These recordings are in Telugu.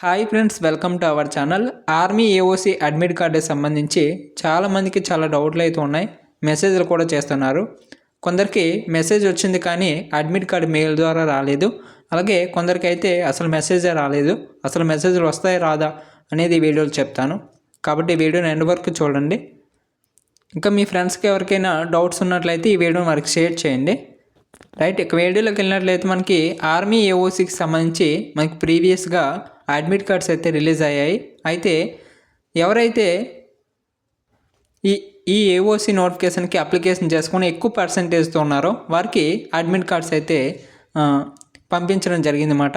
Hi friends welcome to our channel army AOC admit card సంబంధించి చాలామందికి చాలా డౌట్లు అయితే ఉన్నాయి. మెసేజ్లు కూడా చేస్తున్నారు. కొందరికి మెసేజ్ వచ్చింది కానీ అడ్మిట్ కార్డు మెయిల్ ద్వారా రాలేదు. అలాగే కొందరికి అయితే అసలు మెసేజే రాలేదు. అసలు మెసేజ్లు వస్తాయి రాదా అనేది వీడియోలు చెప్తాను. కాబట్టి వీడియోని ఎండ్ వరకు చూడండి. ఇంకా మీ ఫ్రెండ్స్కి ఎవరికైనా డౌట్స్ ఉన్నట్లయితే ఈ వీడియోని వారికి షేర్ చేయండి. రైట్ ఇక వీడియోలోకి వెళ్ళినట్లయితే మనకి ఆర్మీ ఏఓసికి సంబంధించి మనకి ప్రీవియస్గా అడ్మిట్ కార్డ్స్ అయితే రిలీజ్ అయ్యాయి. అయితే ఎవరైతే ఈ ఈ ఏఓసి నోటిఫికేషన్కి అప్లికేషన్ చేసుకుని ఎక్కువ పర్సంటేజ్తో ఉన్నారో వారికి అడ్మిట్ కార్డ్స్ అయితే పంపించడం పంపించడం జరిగిందన్నమాట.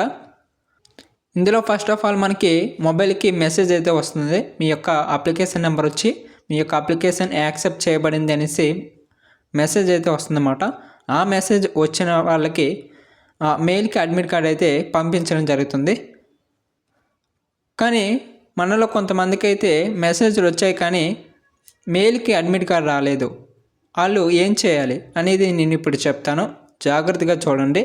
ఇందులో ఫస్ట్ ఆఫ్ ఆల్ మనకి మొబైల్కి మెసేజ్ అయితే వస్తుంది. మీ యొక్క అప్లికేషన్ నెంబర్ వచ్చి మీ యొక్క అప్లికేషన్ యాక్సెప్ట్ చేయబడింది అనేసి మెసేజ్ అయితే వస్తుందన్నమాట. ఆ మెసేజ్ వచ్చిన వాళ్ళకి మెయిల్కి అడ్మిట్ కార్డ్ అయితే పంపించడం జరుగుతుంది. కానీ మనలో కొంతమందికి అయితే మెసేజ్లు వచ్చాయి కానీ మెయిల్కి అడ్మిట్ కార్డ్ రాలేదు. వాళ్ళు ఏం చేయాలి అనేది నేను ఇప్పుడు చెప్తాను. జాగ్రత్తగా చూడండి.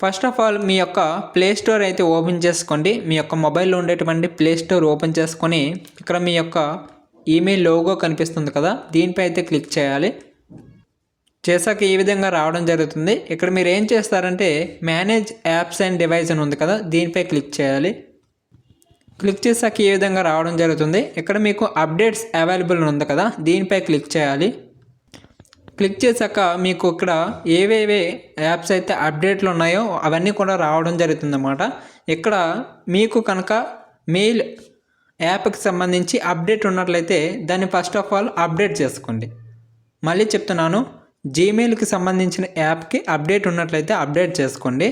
ఫస్ట్ ఆఫ్ ఆల్ మీ యొక్క ప్లే స్టోర్ అయితే ఓపెన్ చేసుకోండి. మీ యొక్క మొబైల్లో ఉండేటువంటి ప్లే స్టోర్ ఓపెన్ చేసుకొని ఇక్కడ మీ యొక్క ఈమెయిల్ లోగో కనిపిస్తుంది కదా దీనిపై అయితే క్లిక్ చేయాలి. చేశాక ఈ విధంగా రావడం జరుగుతుంది. ఇక్కడ మీరు ఏం చేస్తారంటే మేనేజ్ యాప్స్ అండ్ డివైస్ అని ఉంది కదా దీనిపై క్లిక్ చేయాలి. క్లిక్ చేశాక ఈ విధంగా రావడం జరుగుతుంది? ఇక్కడ మీకు అప్డేట్స్ అవైలబుల్ ఉంది కదా దీనిపై క్లిక్ చేయాలి. క్లిక్ చేశాక మీకు ఇక్కడ ఏవేవే యాప్స్ అయితే అప్డేట్లు ఉన్నాయో అవన్నీ కూడా రావడం జరుగుతుందన్నమాట. ఇక్కడ మీకు కనుక మెయిల్ యాప్కి సంబంధించి అప్డేట్ ఉన్నట్లయితే దాన్ని ఫస్ట్ ఆఫ్ ఆల్ అప్డేట్ చేసుకోండి. మళ్ళీ చెప్తున్నాను జీమెయిల్కి సంబంధించిన యాప్కి అప్డేట్ ఉన్నట్లయితే అప్డేట్ చేసుకోండి.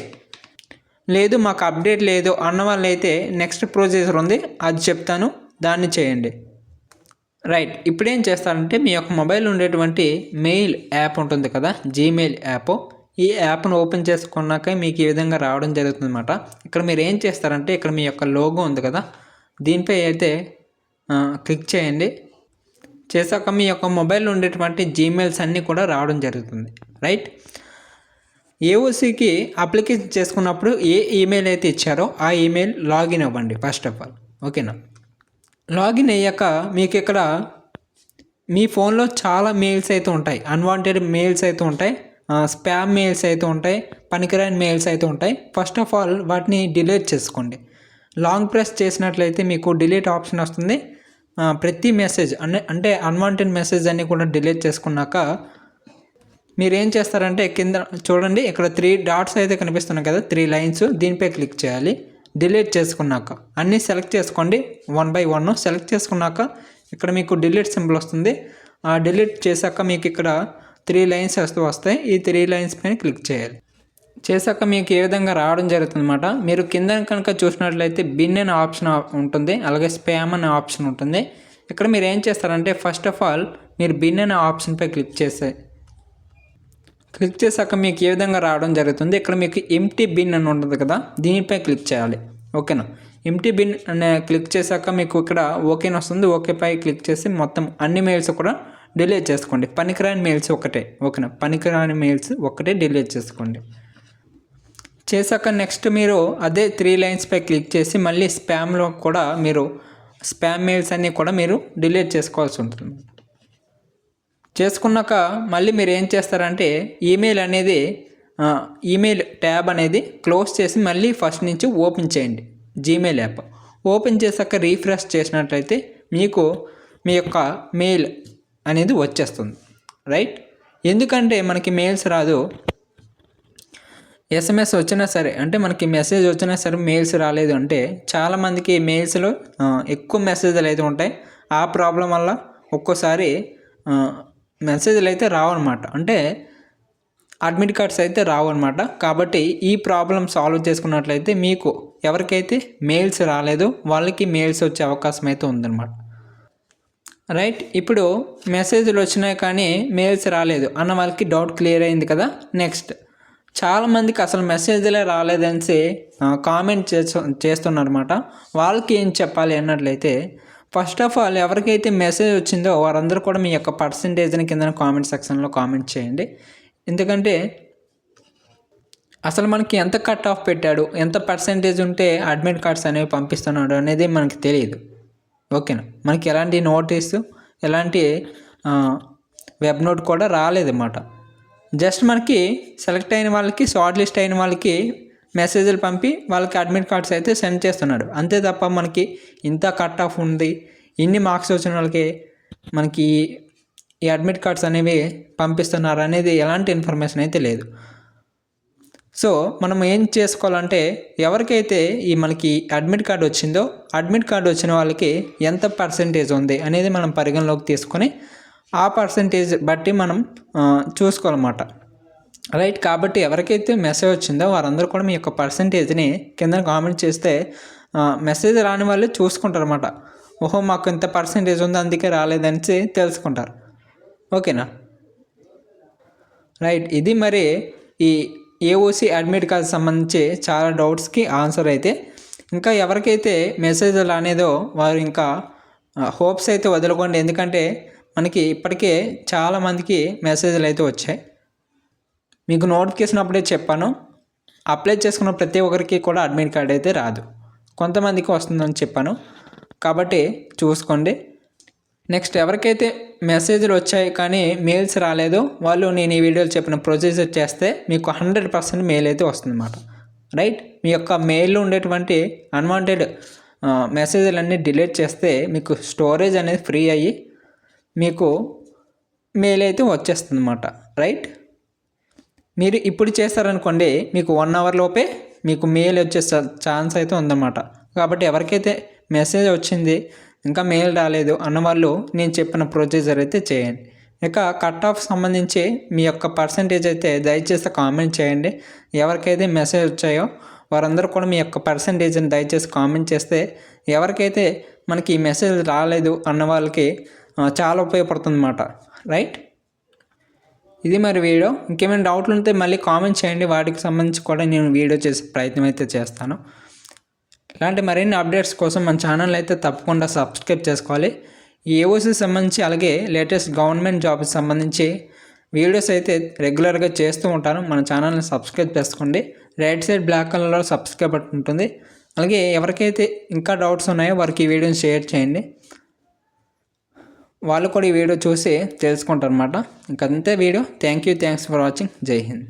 లేదు మాకు అప్డేట్ లేదు అన్న వాళ్ళైతే నెక్స్ట్ ప్రొసీజర్ ఉంది అది చెప్తాను దాన్ని చేయండి. రైట్ ఇప్పుడు ఏం చేస్తారంటే మీ యొక్క మొబైల్ ఉండేటువంటి మెయిల్ యాప్ ఉంటుంది కదా జీమెయిల్ యాప్. ఈ యాప్ను ఓపెన్ చేసుకున్నాక మీకు ఈ విధంగా రావడం జరుగుతుందన్నమాట. ఇక్కడ మీరు ఏం చేస్తారంటే ఇక్కడ మీ యొక్క లోగో ఉంది కదా దీనిపై అయితే క్లిక్ చేయండి. చేశాక మీ యొక్క మొబైల్ ఉండేటువంటి జీమెయిల్స్ అన్నీ కూడా రావడం జరుగుతుంది. రైట్ ఏఓసీకి అప్లికేషన్ చేసుకున్నప్పుడు ఏ ఈమెయిల్ అయితే ఇచ్చారో ఆ ఈమెయిల్ లాగిన్ అవ్వండి ఫస్ట్ ఆఫ్ ఆల్ ఓకేనా లాగిన్ అయ్యాక మీకు ఇక్కడ మీ ఫోన్లో చాలా మెయిల్స్ అయితే ఉంటాయి. అన్వాంటెడ్ మెయిల్స్ అయితే ఉంటాయి. స్పామ్ మెయిల్స్ అయితే ఉంటాయి. పనికిరాని మెయిల్స్ అయితే ఉంటాయి. ఫస్ట్ ఆఫ్ ఆల్ వాటిని డిలీట్ చేసుకోండి. లాంగ్ ప్రెస్ చేసినట్లయితే మీకు డిలీట్ ఆప్షన్ వస్తుంది. ప్రతి మెసేజ్ అంటే అంటే అన్వాంటెడ్ మెసేజ్ అన్నీ కూడా డిలీట్ చేసుకున్నాక మీరు ఏం చేస్తారంటే కింద చూడండి ఇక్కడ త్రీ డాట్స్ అయితే కనిపిస్తున్నాయి కదా త్రీ లైన్స్ దీనిపై క్లిక్ చేయాలి. డిలీట్ చేసుకున్నాక. అన్నీ సెలెక్ట్ చేసుకోండి. వన్ బై వన్ సెలెక్ట్ చేసుకున్నాక ఇక్కడ మీకు డిలీట్ సింబల్ వస్తుంది. ఆ డిలీట్ చేశాక మీకు ఇక్కడ త్రీ లైన్స్ వస్తూ వస్తాయి. ఈ త్రీ లైన్స్ పైన క్లిక్ చేయాలి. చేశాక మీకు ఏ విధంగా రావడం జరుగుతుందన్నమాట? మీరు కింద కనుక చూసినట్లయితే బిన్ అనే ఆప్షన్ ఉంటుంది. అలాగే స్పామ్ అనే ఆప్షన్ ఉంటుంది. ఇక్కడ మీరు ఏం చేస్తారంటే ఫస్ట్ ఆఫ్ ఆల్ మీరు బిన్ అనే ఆప్షన్పై క్లిక్ చేసే క్లిక్ చేశాక మీకు ఏ విధంగా రావడం జరుగుతుంది? ఇక్కడ మీకు ఎంటీ బిన్ అని ఉంటుంది కదా దీనిపై క్లిక్ చేయాలి. ఓకేనా ఎంటీ బిన్ అనే క్లిక్ చేశాక మీకు ఇక్కడ ఓకేని వస్తుంది. ఓకేపై క్లిక్ చేసి మొత్తం అన్ని మెయిల్స్ కూడా డిలీట్ చేసుకోండి. పనికిరాని మెయిల్స్ ఒకటే. ఓకేనా పనికిరాని మెయిల్స్ ఒకటే డిలీట్ చేసుకోండి. చేశాక నెక్స్ట్ మీరు అదే త్రీ లైన్స్పై క్లిక్ చేసి మళ్ళీ స్పామ్లో కూడా మీరు స్పామ్ మెయిల్స్ అన్నీ కూడా మీరు డిలీట్ చేసుకోవాల్సి ఉంటుంది. చేసుకున్నాక మళ్ళీ మీరు ఏం చేస్తారంటే ఈమెయిల్ అనేది ఈమెయిల్ ట్యాబ్ అనేది క్లోజ్ చేసి మళ్ళీ ఫస్ట్ నుంచి ఓపెన్ చేయండి. జీమెయిల్ యాప్ ఓపెన్ చేశాక రీఫ్రెష్ చేసినట్లయితే మీకు మీ యొక్క మెయిల్ అనేది వచ్చేస్తుంది. రైట్ ఎందుకంటే మనకి మెయిల్స్ రాదు. ఎస్ఎంఎస్ వచ్చినా సరే అంటే మనకి మెసేజ్ వచ్చినా సరే మెయిల్స్ రాలేదు అంటే చాలామందికి మెయిల్స్లో ఎక్కువ మెసేజ్లు అయితే ఉంటాయి. ఆ ప్రాబ్లం వల్ల ఒక్కోసారి మెసేజ్లు అయితే రావన్నమాట. అంటే అడ్మిట్ కార్డ్స్ అయితే రావన్నమాట. కాబట్టి ఈ ప్రాబ్లం సాల్వ్ చేసుకున్నట్లయితే మీకు ఎవరికైతే మెయిల్స్ రాలేదో వాళ్ళకి మెయిల్స్ వచ్చే అవకాశం అయితే ఉందన్నమాట. రైట్ ఇప్పుడు మెసేజ్లు వచ్చినాయి కానీ మెయిల్స్ రాలేదు అన్న వాళ్ళకి డౌట్ క్లియర్ అయింది కదా. నెక్స్ట్ చాలామందికి అసలు మెసేజ్లే రాలేదనేసి కామెంట్ చేస్తు చేస్తున్నారన్నమాట. వాళ్ళకి ఏం చెప్పాలి అన్నట్లయితే ఫస్ట్ ఆఫ్ ఆల్ ఎవరికైతే మెసేజ్ వచ్చిందో వారందరూ కూడా మీ యొక్క పర్సంటేజ్ని కింద కామెంట్ సెక్షన్లో కామెంట్ చేయండి. ఎందుకంటే అసలు మనకి ఎంత కట్ ఆఫ్ పెట్టాడు ఎంత పర్సంటేజ్ ఉంటే అడ్మిట్ కార్డ్స్ అనేవి పంపిస్తున్నాడు అనేది మనకి తెలియదు. ఓకేనా మనకి ఎలాంటి నోటీసు ఎలాంటి వెబ్ నోట్ కూడా రాలేదన్నమాట. జస్ట్ మనకి సెలెక్ట్ అయిన వాళ్ళకి షార్ట్ లిస్ట్ అయిన వాళ్ళకి మెసేజ్లు పంపి వాళ్ళకి అడ్మిట్ కార్డ్స్ అయితే సెండ్ చేస్తున్నాడు. అంతే తప్ప మనకి ఇంత కట్ ఆఫ్ ఉంది. ఇన్ని మార్క్స్ వచ్చిన వాళ్ళకి మనకి ఈ అడ్మిట్ కార్డ్స్ అనేవి పంపిస్తున్నారు అనేది ఎలాంటి ఇన్ఫర్మేషన్ అయితే లేదు. సో మనం ఏం చేసుకోవాలంటే ఎవరికైతే ఈ మనకి అడ్మిట్ కార్డు వచ్చిందో అడ్మిట్ కార్డు వచ్చిన వాళ్ళకి ఎంత పర్సంటేజ్ ఉంది అనేది మనం పరిగణలోకి తీసుకొని ఆ పర్సంటేజ్ బట్టి మనం చూసుకోవాలన్నమాట. రైట్ కాబట్టి ఎవరికైతే మెసేజ్ వచ్చిందో వారందరూ కూడా మీ యొక్క పర్సంటేజ్ని కింద కామెంట్ చేస్తే మెసేజ్ రాని వాళ్ళు చూసుకుంటారు అనమాట ఓహో మాకు ఇంత పర్సంటేజ్ ఉంది అందుకే రాలేదని తెలుసుకుంటారు. ఓకేనా రైట్ ఇది మరి ఈ ఏఓసి అడ్మిట్ కార్డ్ సంబంధించి చాలా డౌట్స్కి ఆన్సర్ అయితే ఇంకా ఎవరికైతే మెసేజ్ రానేదో వారు ఇంకా హోప్స్ అయితే వదలకండి. ఎందుకంటే మనకి ఇప్పటికే చాలామందికి మెసేజ్లు అయితే వచ్చాయి. మీకు నోటిఫికేషన్ అప్పుడే చెప్పాను. అప్లై చేసుకున్న ప్రతి ఒక్కరికి కూడా అడ్మిట్ కార్డ్ అయితే రాదు. కొంతమందికి వస్తుందని చెప్పాను. కాబట్టి చూసుకోండి. నెక్స్ట్ ఎవరికైతే మెసేజ్లు వచ్చాయి కానీ మెయిల్స్ రాలేదు వాళ్ళు నేను ఈ వీడియోలో చెప్పిన ప్రొసీజర్ చేస్తే మీకు హండ్రెడ్ పర్సెంట్ మెయిల్ అయితే వస్తుందన్నమాట. రైట్? మీ యొక్క మెయిల్లో ఉండేటువంటి అన్వాంటెడ్ మెసేజ్లన్నీ డిలీట్ చేస్తే మీకు స్టోరేజ్ అనేది ఫ్రీ అయ్యి మీకు మెయిల్ అయితే వచ్చేస్తుంది అన్నమాట రైట్? మీరు ఇప్పుడు చేస్తారనుకోండి మీకు వన్ అవర్ లోపే మీకు మెయిల్ వచ్చే ఛాన్స్ అయితే ఉందన్నమాట. కాబట్టి ఎవరికైతే మెసేజ్ వచ్చింది ఇంకా మెయిల్ రాలేదు అన్నవాళ్ళు నేను చెప్పిన ప్రొసీజర్ అయితే చేయండి. ఇక కట్ ఆఫ్ సంబంధించి మీ యొక్క పర్సంటేజ్ అయితే దయచేసి కామెంట్ చేయండి. ఎవరికైతే మెసేజ్ వచ్చాయో వారందరూ కూడా మీ యొక్క పర్సంటేజ్ని దయచేసి కామెంట్ చేస్తే ఎవరికైతే మనకి ఈ మెసేజ్ రాలేదు అన్న వాళ్ళకి చాలా ఉపయోగపడుతుంది అన్నమాట రైట్ ఇది మరి వీడియో. ఇంకేమైనా డౌట్లు ఉంటే మళ్ళీ కామెంట్ చేయండి. వాటికి సంబంధించి కూడా నేను వీడియో చేసే ప్రయత్నం అయితే చేస్తాను. ఇలాంటి మరిన్ని అప్డేట్స్ కోసం మన ఛానల్ అయితే తప్పకుండా సబ్స్క్రైబ్ చేసుకోవాలి. ఈ ఏఓసి సంబంధించి అలాగే లేటెస్ట్ గవర్నమెంట్ జాబ్కి సంబంధించి వీడియోస్ అయితే రెగ్యులర్గా చేస్తూ ఉంటాను. మన ఛానల్ని సబ్స్క్రైబ్ చేసుకోండి. రైట్ సైడ్ బ్లాక్ కలర్లో సబ్స్క్రైబ్ ఉంటుంది. అలాగే ఎవరికైతే ఇంకా డౌట్స్ ఉన్నాయో వారికి ఈ వీడియోని షేర్ చేయండి. వాళ్ళు కూడా ఈ వీడియో చూసి తెలుసుకుంటారు అనమాట ఇంకంతే video. Thank you thanks for watching Jai Hind